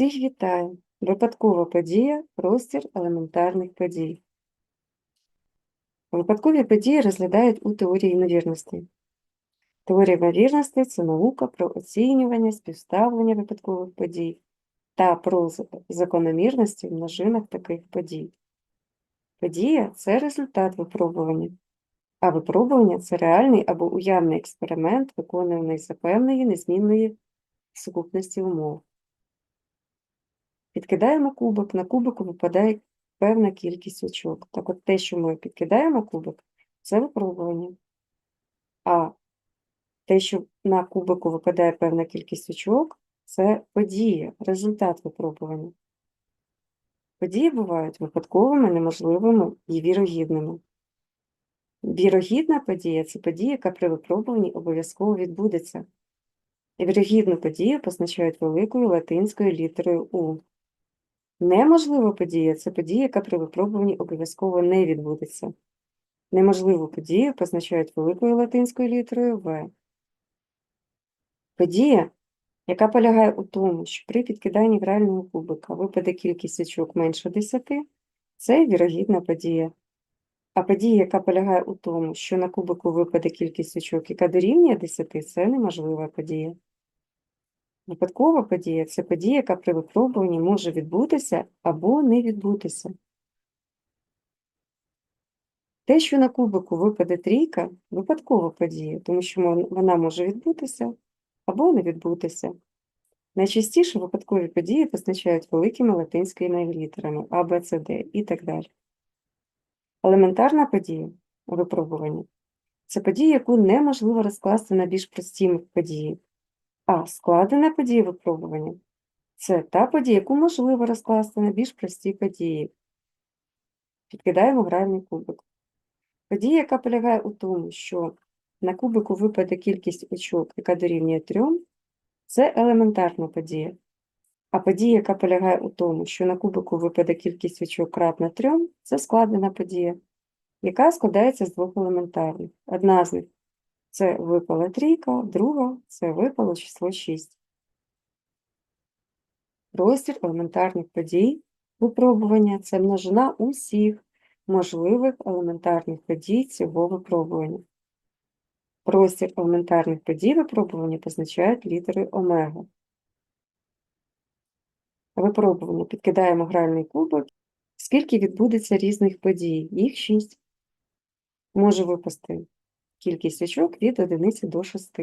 Всіх вітаю! Випадкова подія – простір елементарних подій. Випадкові події розглядають у теорії ймовірностей. Теорія ймовірностей – це наука про оцінювання, співставлення випадкових подій та про закономірності в множинах таких подій. Подія – це результат випробування, а випробування – це реальний або уявний експеримент, виконуваний за певної незмінної сукупності умов. Підкидаємо кубик, на кубику випадає певна кількість очок. Так от те, що ми підкидаємо кубик, це випробування. А те, що на кубику випадає певна кількість очок, це подія, результат випробування. Події бувають випадковими, неможливими і вірогідними. Вірогідна подія – це подія, яка при випробуванні обов'язково відбудеться. Вірогідну подію позначають великою латинською літерою У. Неможлива подія – це подія, яка при випробуванні обов'язково не відбудеться. Неможливу подію позначають великою латинською літерою В. Подія, яка полягає у тому, що при підкиданні грального кубика випаде кількість очок менше 10, це вірогідна подія. А подія, яка полягає у тому, що на кубику випаде кількість очок, яка дорівнює 10, це неможлива подія. Випадкова подія – це подія, яка при випробуванні може відбутися або не відбутися. Те, що на кубику випаде трійка – випадкова подія, тому що вона може відбутися або не відбутися. Найчастіше випадкові події позначають великими латинськими літерами А, Б, С, Д і так далі. Елементарна подія – випробування – це подія, яку неможливо розкласти на більш прості події. А складена подія випробування – це та подія, яку можливо розкласти на більш прості події. Підкидаємо гральний кубик. Подія, яка полягає у тому, що на кубику випаде кількість очок, яка дорівнює 3, це елементарна подія. А подія, яка полягає у тому, що на кубику випаде кількість очок кратна 3, це складена подія, яка складається з двох елементарних. Одна з них це випала трійка, друга це випало число 6. Простір елементарних подій випробування це множина усіх можливих елементарних подій цього випробування. Простір елементарних подій випробування позначають літерою омега. Випробування підкидаємо гральний кубок. Скільки відбудеться різних подій? Їх 6. Може випасти кількість очок від 1 до 6.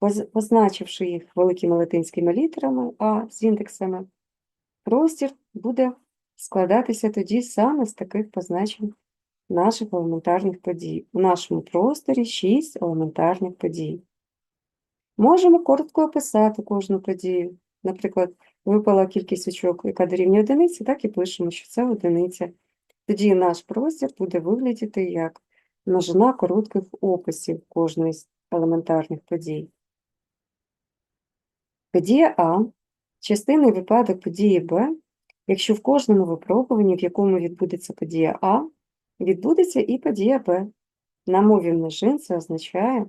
Поз- Позначивши їх великими латинськими літерами А з індексами, простір буде складатися тоді саме з таких позначень наших елементарних подій. У нашому просторі 6 елементарних подій. Можемо коротко описати кожну подію. Наприклад, випала кількість очок, яка дорівнює одиниці, так і пишемо, що це одиниця. Тоді наш простір буде виглядіти як множина коротких описів кожної з елементарних подій. Подія А – частинний випадок події Б, якщо в кожному випробуванні, в якому відбудеться подія А, відбудеться і подія Б. На мові множин це означає,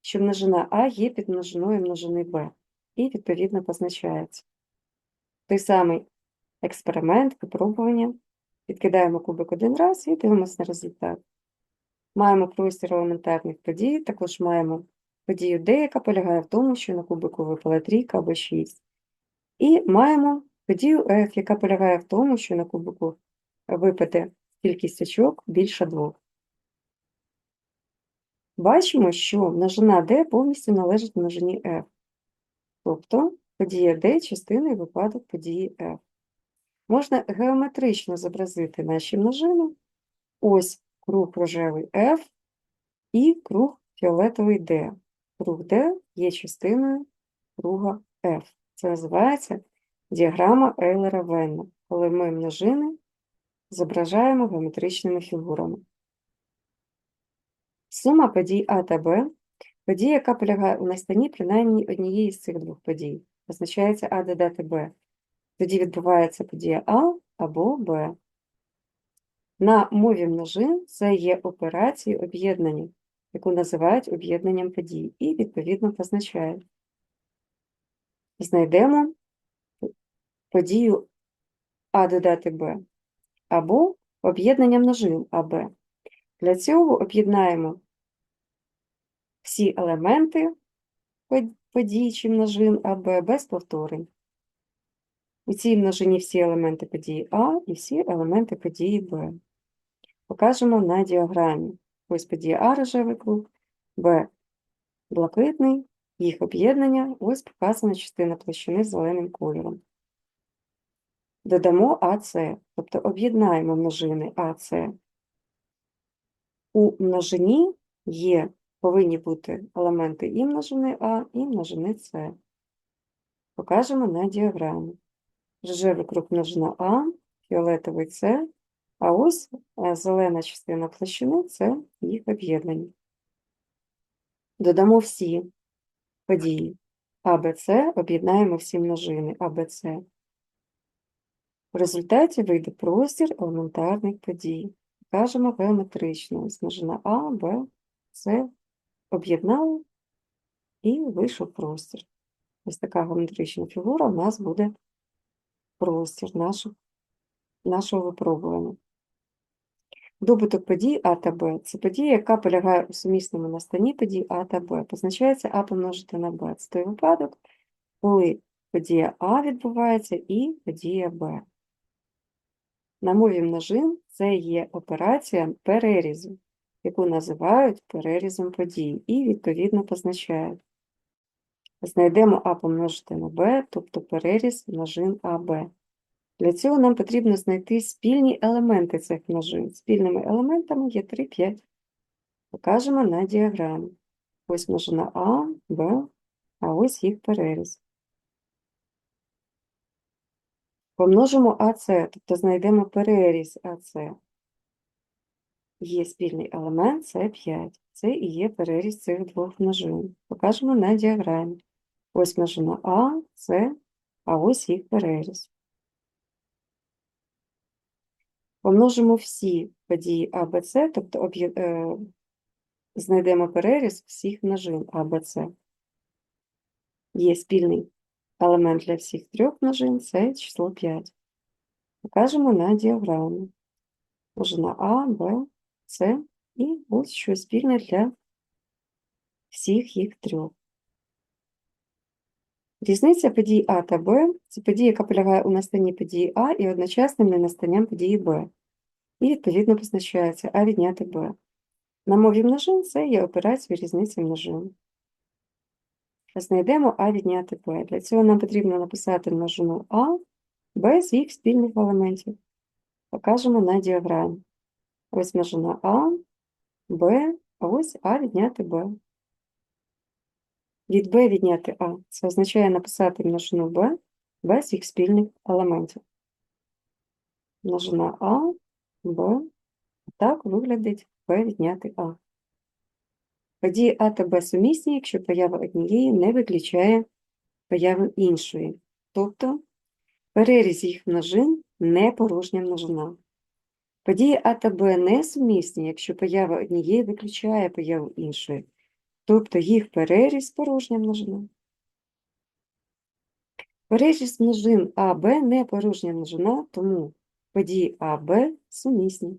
що множина А є підмножиною множини Б і відповідно позначається. Той самий експеримент, випробування. Підкидаємо кубик один раз і дивимося на результат. Маємо простір елементарних подій, також маємо подію D, яка полягає в тому, що на кубику випала трійка або 6. І маємо подію F, яка полягає в тому, що на кубику випаде кількість очок більше двох. Бачимо, що множина D повністю належить множині F. Тобто подія D – частинний випадок події F. Можна геометрично зобразити наші множини. Ось круг рожевий F і круг фіолетовий D. Круг D є частиною круга F. Це називається діаграма Ейлера-Венна, коли ми множини зображаємо геометричними фігурами. Сума подій А та Б – подія, яка полягає у настанні принаймні однієї з цих двох подій, позначається А додати Б. Тоді відбувається подія А або Б. На мові множин це є операції об'єднання, яку називають об'єднанням подій, і відповідно позначають. Знайдемо подію А додати Б, або об'єднання множин АБ. Для цього об'єднаємо всі елементи под- подій чи множин АБ без повторень. У цій множині всі елементи події А і всі елементи події Б. Покажемо на діаграмі. Ось подія А рожевий круг, Б блакитний, їх об'єднання, ось показана частина площини зеленим кольором. Додамо АС, тобто об'єднаємо множини АС. У множині є, повинні бути елементи і множини А, і множини С. Покажемо на діаграмі. Рожевий круг множина А, фіолетовий С, а ось е, зелена частина площини це їх об'єднання. Додамо всі події А, Б, об'єднаємо всі множини А, Б, С. В результаті вийде простір елементарних подій. Кажемо геометрично. Множина А, Б, С об'єднали і вийшов простір. Ось така геометрична фігура у нас буде простір нашого, нашого випробування. Добуток подій А та Б – це подія, яка полягає у сумісному настанні подій А та Б. Позначається А помножити на Б. Це той випадок, коли подія А відбувається і подія Б. На мові множин це є операція перерізу, яку називають перерізом подій, і відповідно позначають. Знайдемо А помножити на Б, тобто переріз множин АБ. Для цього нам потрібно знайти спільні елементи цих множин. Спільними елементами є 3, 5. Покажемо на діаграмі. Ось множина А, Б, а ось їх переріз. Помножимо АС, тобто знайдемо переріз АС. Є спільний елемент, це 5. Це і є переріз цих двох множин. Покажемо на діаграмі. Ось множина А, С, а ось їх переріз. Помножимо всі події А, Б, С, тобто об'є- е, знайдемо переріз всіх множин А, Б, С. Є спільний елемент для всіх трьох множин, це число 5. Покажемо на діаграмі. Множина А, Б, С і ось що спільне для всіх їх трьох. Різниця подій А та Б – це подія, яка полягає у настанні події А і одночасним ненастанням події Б. І відповідно позначається А відняти Б. На мові множин це є операція різниці множин. Знайдемо А відняти Б. Для цього нам потрібно написати множину А без їх спільних елементів. Покажемо на діаграмі. Ось множина А, Б, а ось А відняти Б. Від Б відняти А. Це означає написати множину Б без їх спільних елементів. Множина А, Б. Так виглядить Б відняти А. Події А та Б сумісні, якщо поява однієї не виключає появи іншої. Тобто переріз їх множин не порожня множина. Події А та Б не сумісні, якщо поява однієї виключає появу іншої. Тобто їх переріз порожня множина. Переріз множин А, Б не порожня множина, тому події А, Б сумісні.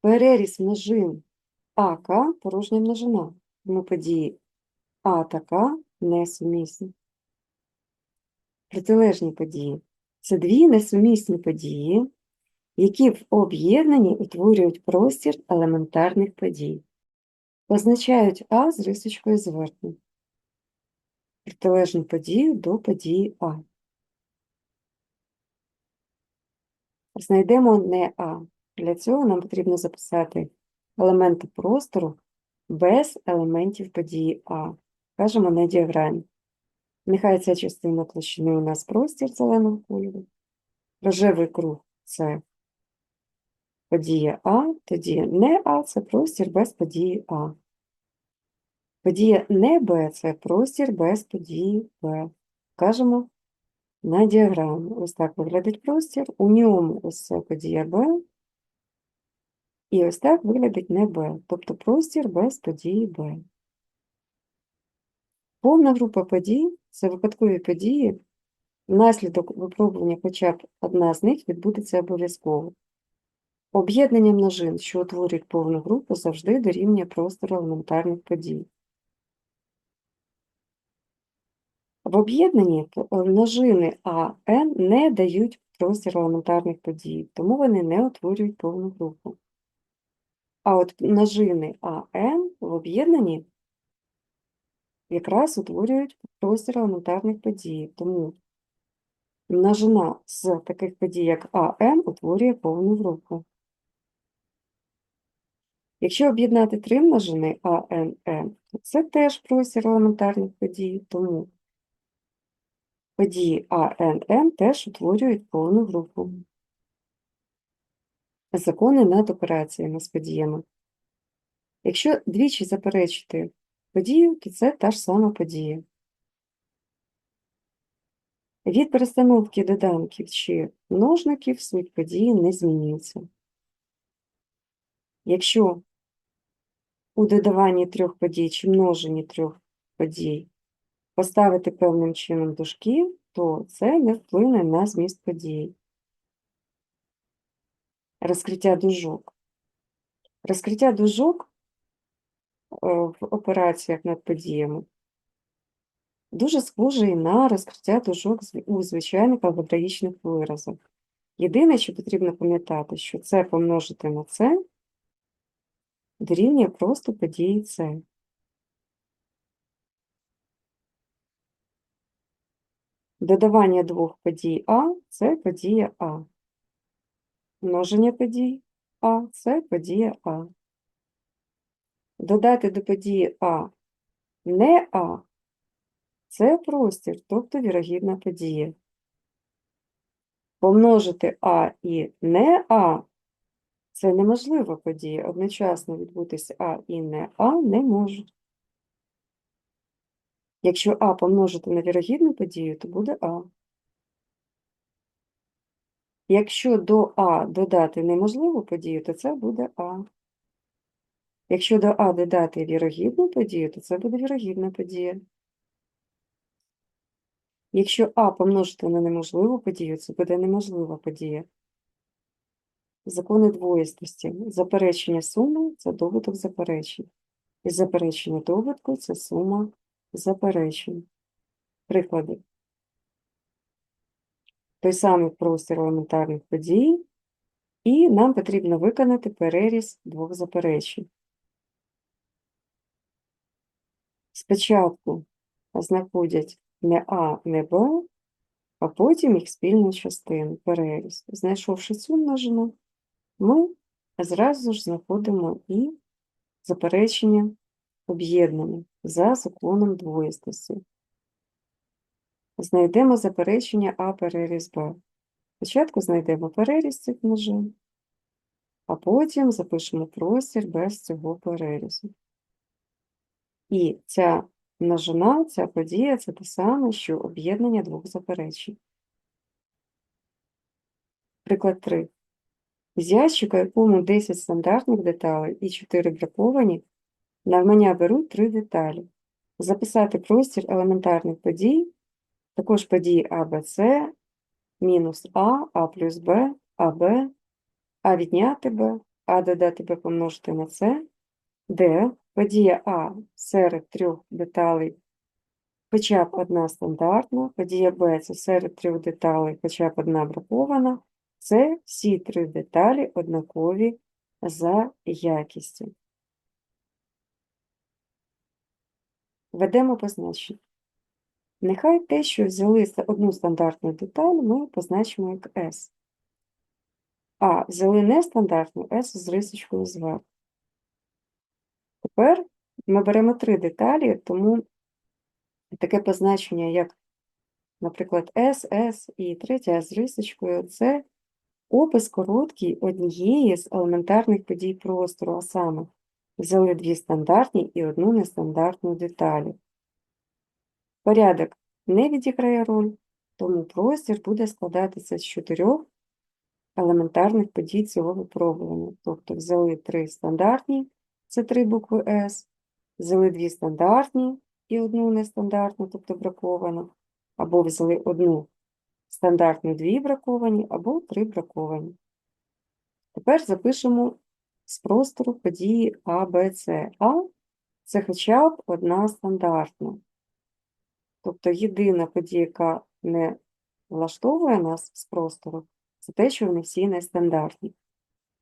Переріз множин АК порожня множина, тому події А та К несумісні. Протилежні події. Це дві несумісні події, які в об'єднанні утворюють простір елементарних подій. Позначають А з рисочкою зверху. Протилежну подію до події А. Знайдемо не А. Для цього нам потрібно записати елементи простору без елементів події А. Кажемо на діаграмі. Нехай ця частина площини у нас простір зеленого кольору. Рожевий круг це подія А, тоді не А це простір без події А. Подія не Б це простір без події Б. Кажемо на діаграмі. Ось так виглядить простір. У ньому ось це подія Б. І ось так виглядить не Б, тобто простір без події Б. Повна група подій це випадкові події, внаслідок випробування хоча б одна з них відбудеться обов'язково. Об'єднання множин, що утворюють повну групу, завжди дорівнює простору елементарних подій. В об'єднанні п- множини А, N не дають простір елементарних подій, тому вони не утворюють повну групу. А от множини А, N в об'єднанні якраз утворюють простір елементарних подій, тому множина з таких подій, як АН, утворює повну групу. Якщо об'єднати три множини АНН, то це теж простір елементарних подій, тому події АНН теж утворюють повну групу. Закони над операціями з подіями. Якщо двічі заперечити подію, то це та ж сама подія. Від перестановки доданків чи множників суть події не змінюється. Якщо у додаванні трьох подій чи множенні трьох подій поставити певним чином дужки, то це не вплине на зміст події. Розкриття дужок. Розкриття дужок в операціях над подіями дуже схожий на розкриття дужок у звичайних алгебраїчних виразах. Єдине, що потрібно пам'ятати, що це помножити на це дорівнює просто події це. Додавання двох подій А – це подія А. Множення подій А – це подія А. Додати до події А не А – це простір, тобто вірогідна подія. Помножити А і не А – це неможлива подія. Одночасно відбутися А і не А не можуть. Якщо А помножити на вірогідну подію, то буде А. Якщо до А додати неможливу подію, то це буде А. Якщо до А додати вірогідну подію, то це буде вірогідна подія. Якщо А помножити на неможливу подію, це буде неможлива подія. Закони двоїстості. Заперечення суми – це довідок заперечень. І заперечення довідку – це сума заперечень. Приклади. Той самий простір елементарних подій, і нам потрібно виконати переріз двох заперечень. Спочатку знаходять не А, не Б, а потім їх спільну частину, переріз. Знайшовши цю множину, ми зразу ж знаходимо і заперечення об'єднання за законом двоїстості. Знайдемо заперечення А переріз Б. Спочатку знайдемо переріз цих множин, а потім запишемо простір без цього перерізу. І ця множина, ця подія це те саме, що об'єднання двох заперечень. Приклад 3. З ящика, якому 10 стандартних деталей і 4 браковані, навмання беруть 3 деталі. Записати простір елементарних подій, також події А, мінус А, А плюс Б, АБ, А відняти Б, А додати Б помножити на С, Д, подія А серед трьох деталей хоча б одна стандартна, подія Б це серед трьох деталей хоча б одна бракована, це всі три деталі однакові за якістю. Ведемо позначення. Нехай те, що взяли одну стандартну деталь, ми позначимо як S. А взяли нестандартну S з рисочкою зверху. Тепер ми беремо три деталі, тому таке позначення, як, наприклад, S, S і третя з рисочкою, це опис короткий однієї з елементарних подій простору, а саме взяли дві стандартні і одну нестандартну деталі. Порядок не відіграє роль, тому простір буде складатися з чотирьох елементарних подій цього випробування. Тобто взяли три стандартні, це три букви С, взяли дві стандартні і одну нестандартну, тобто браковану, або взяли одну стандартну, дві браковані, або три браковані. Тепер запишемо з простору події А, Б, С. А – це хоча б одна стандартна. Тобто єдина подія, яка не влаштовує нас з простору, це те, що вони всі нестандартні.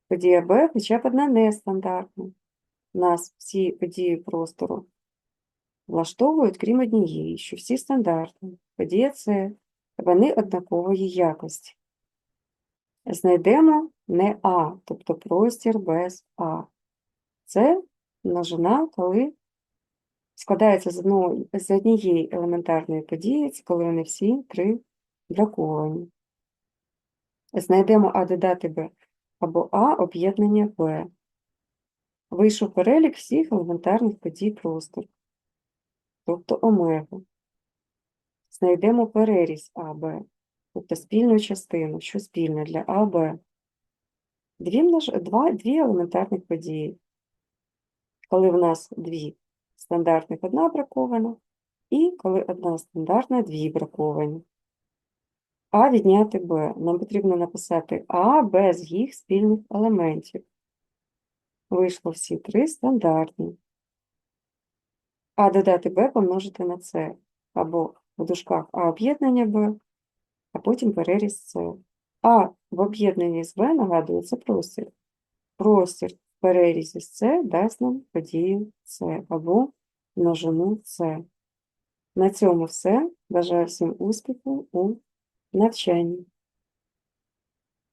Подія Б хоча б одна нестандартна. Нас всі події простору влаштовують, крім однієї, що всі стандартні. Подія С, вони однакової якості. Знайдемо не А, тобто простір без А. Це множина, коли складається з, одного, з однієї елементарної події, це коли вони всі три браковані. Знайдемо А додати Б або А об'єднання Б. Вийшов перелік всіх елементарних подій простору, тобто омегу. Знайдемо перерізь АБ, тобто спільну частину, що спільне для АБ. Дві, дві елементарних події. Коли в нас дві стандартних одна бракована, і коли одна стандартна, дві браковані. А відняти Б. Нам потрібно написати А без їх спільних елементів. Вийшло всі три стандартні. А додати Б помножити на С. Або в дужках А об'єднання Б, а потім переріз С. А в об'єднанні з Б, нагадую, це простір. Простір в перерізі з С дасть нам подію С або множину С. На цьому все. Бажаю всім успіху у навчанні.